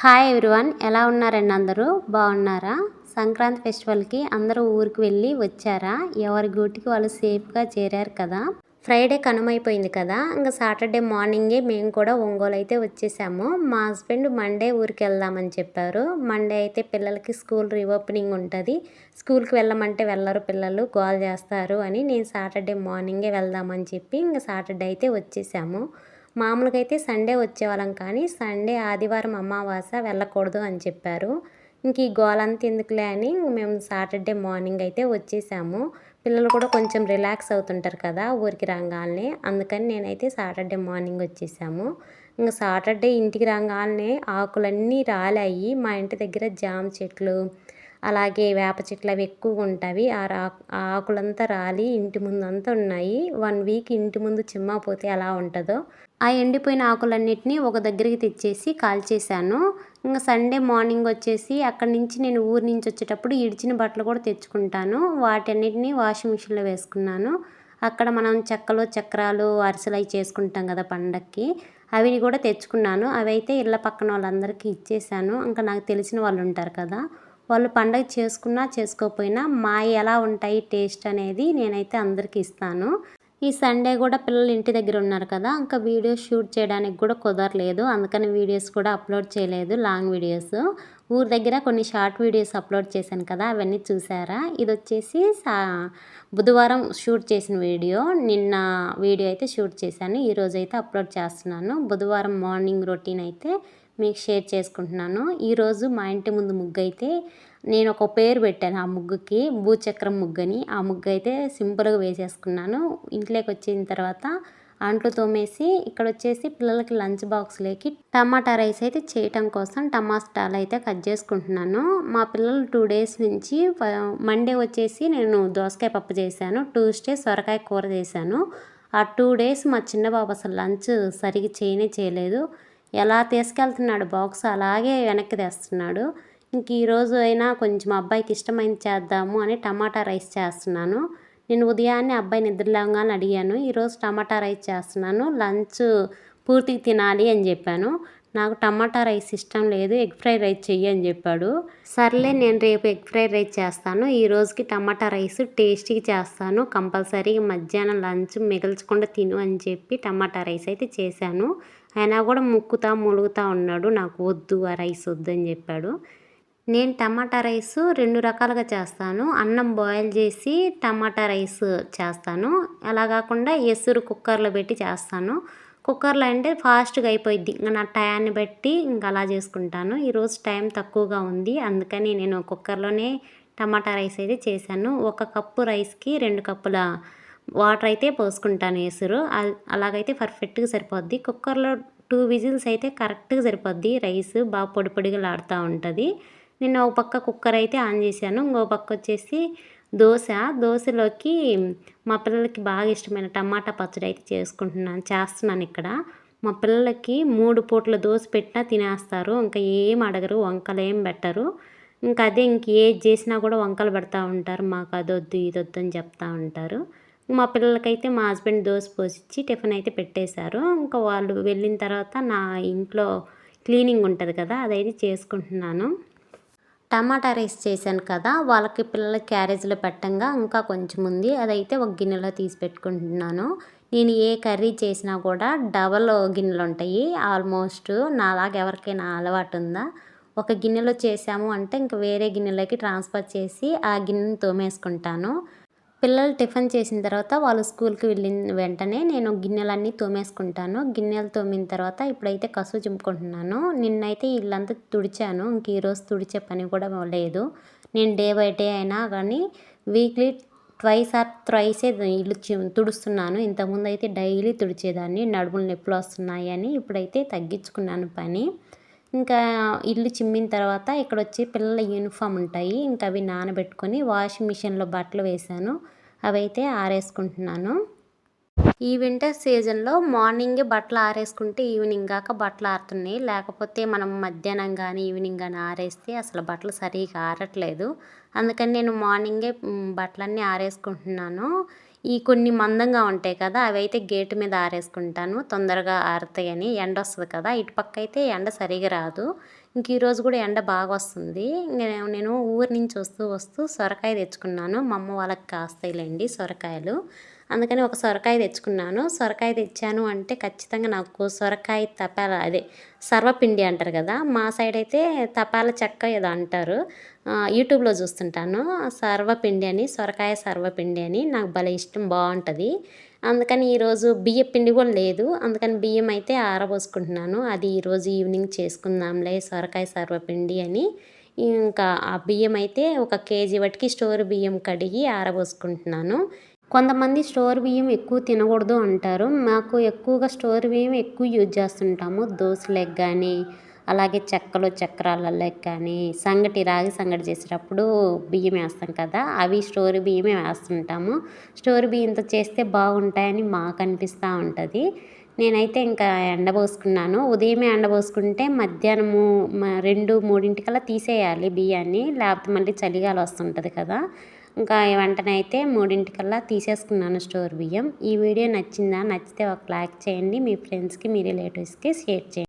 Hi everyone ఎలా ఉన్నారండి అందరూ? బాగున్నారా? సంక్రాంతి ఫెస్టివల్కి అందరూ ఊరికి వెళ్ళి వచ్చారా? ఎవరి గూటికి వాళ్ళు సేఫ్గా చేరారు కదా? ఫ్రైడే కనుమైపోయింది కదా? ఇంకా సాటర్డే మార్నింగే మేము కూడా ఒంగోలు అయితే వచ్చేసాము. మా హస్బెండ్ మండే ఊరికి వెళ్దామని చెప్పారు. మండే అయితే పిల్లలకి స్కూల్ రీఓపెనింగ్ ఉంటుంది. స్కూల్కి వెళ్ళమంటే వెళ్ళరు పిల్లలు గోల్ చేస్తారు అని నేను సాటర్డే మార్నింగే వెళ్దామని చెప్పి ఇంకా సాటర్డే అయితే వచ్చేసాము. మామూలుగా అయితే సండే వచ్చేవాళ్ళం కానీ సండే ఆదివారం అమావాస వెళ్ళకూడదు అని చెప్పారు. ఇంక ఈ గోలంతా ఎందుకులే అని మేము సాటర్డే మార్నింగ్ అయితే వచ్చేసాము. పిల్లలు కూడా కొంచెం రిలాక్స్ అవుతుంటారు కదా ఊరికి రాగానే అందుకని నేనైతే సాటర్డే మార్నింగ్ వచ్చేసాము. ఇంకా సాటర్డే ఇంటికి రాగానే ఆకులన్నీ రాలాయి. మా ఇంటి దగ్గర జామ చెట్లు అలాగే వేప చెట్లు అవి ఎక్కువగా ఉంటాయి. ఆ ఆ ఆకులంతా రాలి ఇంటి ముందు అంతా ఉన్నాయి. వన్ వీక్ ఇంటి ముందు చిమ్మపోతే ఎలా ఉంటుందో. ఆ ఎండిపోయిన ఆకులన్నిటినీ ఒక దగ్గరికి తెచ్చేసి కాల్చేశాను. ఇంకా సండే మార్నింగ్ వచ్చేసి అక్కడి నుంచి నేను ఊరి నుంచి వచ్చేటప్పుడు ఇడిచిన బట్టలు కూడా తెచ్చుకుంటాను. వాటన్నిటిని వాషింగ్ మిషన్లో వేసుకున్నాను. అక్కడ మనం చెక్కలు చక్రాలు అరిసెలు అవి చేసుకుంటాం కదా పండక్కి అవి కూడా తెచ్చుకున్నాను. అవి అయితే ఇళ్ళ పక్కన వాళ్ళందరికీ ఇచ్చేసాను ఇంకా నాకు తెలిసిన వాళ్ళు ఉంటారు కదా వాళ్ళు పండగ చేసుకున్నా చేసుకోకపోయినా మా ఎలా ఉంటాయి టేస్ట్ అనేది నేనైతే అందరికీ ఇస్తాను. ఈ సండే కూడా పిల్లలు ఇంటి దగ్గర ఉన్నారు కదా ఇంకా వీడియోస్ షూట్ చేయడానికి కూడా కుదరలేదు. అందుకని వీడియోస్ కూడా అప్లోడ్ చేయలేదు లాంగ్ వీడియోస్. ఊరి దగ్గర కొన్ని షార్ట్ వీడియోస్ అప్లోడ్ చేశాను కదా అవన్నీ చూసారా? ఇది వచ్చేసి సా బుధవారం షూట్ చేసిన వీడియో. నిన్న వీడియో అయితే షూట్ చేశాను ఈరోజు అయితే అప్లోడ్ చేస్తున్నాను. బుధవారం మార్నింగ్ రొటీన్ అయితే మీకు షేర్ చేసుకుంటున్నాను. ఈరోజు మా ఇంటి ముందు ముగ్గు అయితే నేను ఒక పేరు పెట్టాను ఆ ముగ్గుకి భూచక్రం ముగ్గుని. ఆ ముగ్గు అయితే సింపుల్గా వేసేసుకున్నాను. ఇంట్లోకి వచ్చిన తర్వాత అంట్లు తోమేసి ఇక్కడ వచ్చేసి పిల్లలకి లంచ్ బాక్స్లోకి టమాటా రైస్ అయితే చేయటం కోసం టమాటాలు అయితే కట్ చేసుకుంటున్నాను. మా పిల్లలు టూ డేస్ నుంచి మండే వచ్చేసి నేను దోసకాయ పప్పు చేశాను ట్యూస్డే సొరకాయ కూర చేశాను. ఆ టూ డేస్ మా చిన్న బాబు అసలు లంచ్ సరిగ్గా చేయనే చేయలేదు. ఎలా తీసుకెళ్తున్నాడు బాక్స్ అలాగే వెనక్కి తెస్తున్నాడు. ఇంక ఈరోజు అయినా కొంచెం అబ్బాయికి ఇష్టమైంది చేద్దాము అని టమాటా రైస్ చేస్తున్నాను. నేను ఉదయాన్నే అబ్బాయి నిద్రలేవగానే అడిగాను ఈరోజు టమాటా రైస్ చేస్తున్నాను లంచ్ పూర్తిగా తినాలి అని చెప్పాను. నాకు టమాటా రైస్ ఇష్టం లేదు ఎగ్ ఫ్రైడ్ రైస్ చెయ్యి అని చెప్పాడు. సర్లే నేను రేపు ఎగ్ ఫ్రైడ్ రైస్ చేస్తాను ఈ రోజుకి టమాటా రైస్ టేస్టీగా చేస్తాను కంపల్సరీ మధ్యాహ్నం లంచ్ మిగల్చకుండా తిను అని చెప్పి టమాటా రైస్ అయితే చేశాను. అయినా కూడా ముక్కుతా ములుగుతా ఉన్నాడు. నాకు వద్దు ఆ రైస్ వద్దు అని చెప్పాడు. నేను టమాటా రైస్ రెండు రకాలుగా చేస్తాను. అన్నం బాయిల్ చేసి టమాటా రైస్ చేస్తాను. అలా కాకుండా ఎసురు కుక్కర్లో పెట్టి చేస్తాను. కుక్కర్లో అంటే ఫాస్ట్గా అయిపోయింది ఇంకా నా టయాన్ని బట్టి ఇంకా అలా చేసుకుంటాను. ఈరోజు టైం తక్కువగా ఉంది. అందుకని నేను కుక్కర్లోనే టమాటా రైస్ అయితే చేశాను. ఒక కప్పు రైస్కి రెండు కప్పుల వాటర్ అయితే పోసుకుంటాను వేసురు అలాగైతే పర్ఫెక్ట్గా సరిపోద్ది. కుక్కర్లో టూ విజిల్స్ అయితే కరెక్ట్గా సరిపోద్ది. రైస్ బాగా పొడి పొడిగా లాడుతూ ఉంటుంది. నేను ఒక పక్క కుక్కర్ అయితే ఆన్ చేశాను. ఇంకో పక్క వచ్చేసి దోశ. దోశలోకి మా పిల్లలకి బాగా ఇష్టమైన టమాటా పచ్చడి అయితే చేసుకుంటున్నాను. చేస్తున్నాను ఇక్కడ. మా పిల్లలకి మూడు పూట్ల దోశ పెట్టినా తినేస్తారు. ఇంకా ఏం అడగరు. వంకలు ఏం పెట్టరు. ఇంకా అదే ఇంక ఏది చేసినా కూడా వంకలు పెడతా ఉంటారు. మాకు అదొద్దు ఇదొద్దు అని చెప్తా ఉంటారు. మా పిల్లలకైతే మా హస్బెండ్ దోశ పోసిచ్చి టిఫిన్ అయితే పెట్టేశారు. ఇంకా వాళ్ళు వెళ్ళిన తర్వాత నా ఇంట్లో క్లీనింగ్ ఉంటుంది కదా అదైతే చేసుకుంటున్నాను. టమాటా రైస్ చేశాను కదా వాళ్ళకి పిల్లల క్యారేజ్లో పెట్టంగా ఇంకా కొంచెం ఉంది. అదైతే ఒక గిన్నెలో తీసి పెట్టుకుంటున్నాను. నేను ఏ కర్రీ చేసినా కూడా డబల్ గిన్నెలు ఉంటాయి. ఆల్మోస్ట్ నాలాగా ఎవరికైనా అలవాటు ఉందా? ఒక గిన్నెలో చేసాము అంటే ఇంకా వేరే గిన్నెలోకి ట్రాన్స్ఫర్ చేసి ఆ గిన్నెను తోమేసుకుంటాను. పిల్లలు టిఫిన్ చేసిన తర్వాత వాళ్ళు స్కూల్కి వెళ్ళిన వెంటనే నేను గిన్నెలన్నీ తోమేసుకుంటాను. గిన్నెలు తోమిన తర్వాత ఇప్పుడైతే కసు చింపుకుంటున్నాను. నిన్నైతే ఇల్లంతా తుడిచాను. ఇంక ఈరోజు తుడిచే పని కూడా లేదు. నేను డే బై డే అయినా కానీ వీక్లీ ట్వైస్ ఆర్ త్రైసే ఇల్లు తుడుస్తున్నాను. ఇంతకుముందు అయితే డైలీ తుడిచేదాన్ని. నడుములు నొప్పులు వస్తున్నాయి అని ఇప్పుడైతే తగ్గించుకున్నాను పని. ఇంకా ఇల్లు చిమ్మిన తర్వాత ఇక్కడ వచ్చి పిల్లల యూనిఫామ్ ఉంటాయి. ఇంకా అవి నానబెట్టుకొని వాషింగ్ మిషన్లో బట్టలు వేశాను. అవి అయితే ఆరేసుకుంటున్నాను. ఈ వింటర్ సీజన్లో మార్నింగే బట్టలు ఆరేసుకుంటే ఈవినింగ్ కాక బట్టలు ఆరుతున్నాయి. లేకపోతే మనం మధ్యాహ్నం కానీ ఈవినింగ్ కానీ ఆరేస్తే అసలు బట్టలు సరిగా ఆరట్లేదు. అందుకని నేను మార్నింగే బట్టలన్నీ ఆరేసుకుంటున్నాను. ఈ కొన్ని మందంగా ఉంటాయి కదా అవి అయితే గేటు మీద ఆరేసుకుంటాను. తొందరగా ఆరుతాయని ఎండ వస్తుంది కదా ఇటు పక్క అయితే ఎండ సరిగా రాదు. ఇంక ఈరోజు కూడా ఎండ బాగా వస్తుంది. నేను ఊరి నుంచి వస్తూ వస్తూ సొరకాయ తెచ్చుకున్నాను. మా అమ్మ వాళ్ళకి కాస్తాయిలేండి సొరకాయలు. అందుకని ఒక సొరకాయ తెచ్చుకున్నాను. సొరకాయ తెచ్చాను అంటే ఖచ్చితంగా నాకు సొరకాయ తపాల అదే సర్వపిండి అంటారు కదా మా సైడ్ అయితే తపాల చెక్క ఏదో అంటారు. యూట్యూబ్లో చూస్తుంటాను. సర్వపిండి అని సొరకాయ సర్వపిండి అని నాకు భలే ఇష్టం బాగుంటుంది. అందుకని ఈరోజు బియ్య పిండి కూడా లేదు. అందుకని బియ్యం అయితే ఆరబోసుకుంటున్నాను. అది ఈరోజు ఈవినింగ్ చేసుకుందాంలే సొరకాయ సర్వపిండి అని. ఇంకా ఆ బియ్యం అయితే ఒక కేజీ వట్టికి స్టోర్ బియ్యం కడిగి ఆరబోసుకుంటున్నాను. కొంతమంది స్టోర్ బియ్యం ఎక్కువ తినకూడదు అంటారు. మాకు ఎక్కువగా స్టోర్ బియ్యం ఎక్కువ యూజ్ చేస్తుంటాము. దోశలకు కానీ అలాగే చెక్కలు చక్రాలలోకి కానీ సంగటి రాగి సంగటి చేసేటప్పుడు బియ్యం వేస్తాం కదా అవి స్టోర్ బియ్యమే వేస్తుంటాము. స్టోర్ బియ్యంతో చేస్తే బాగుంటాయని మాకు అనిపిస్తూ ఉంటుంది. నేనైతే ఇంకా ఎండబోసుకున్నాను ఉదయమే ఎండబోసుకుంటే మధ్యాహ్నము రెండు మూడింటికల్లా తీసేయాలి బియ్యాన్ని లేకపోతే మళ్ళీ చలిగాలి వస్తుంటుంది కదా. ఇంకా వెంటనైతే మూడింటికల్లా తీసేసుకున్నాను స్టోర్ బియ్యం. ఈ వీడియో నచ్చిందా? నచ్చితే ఒక లైక్ చేయండి. మీ ఫ్రెండ్స్కి మీ రిలేటివ్స్కి షేర్ చేయండి.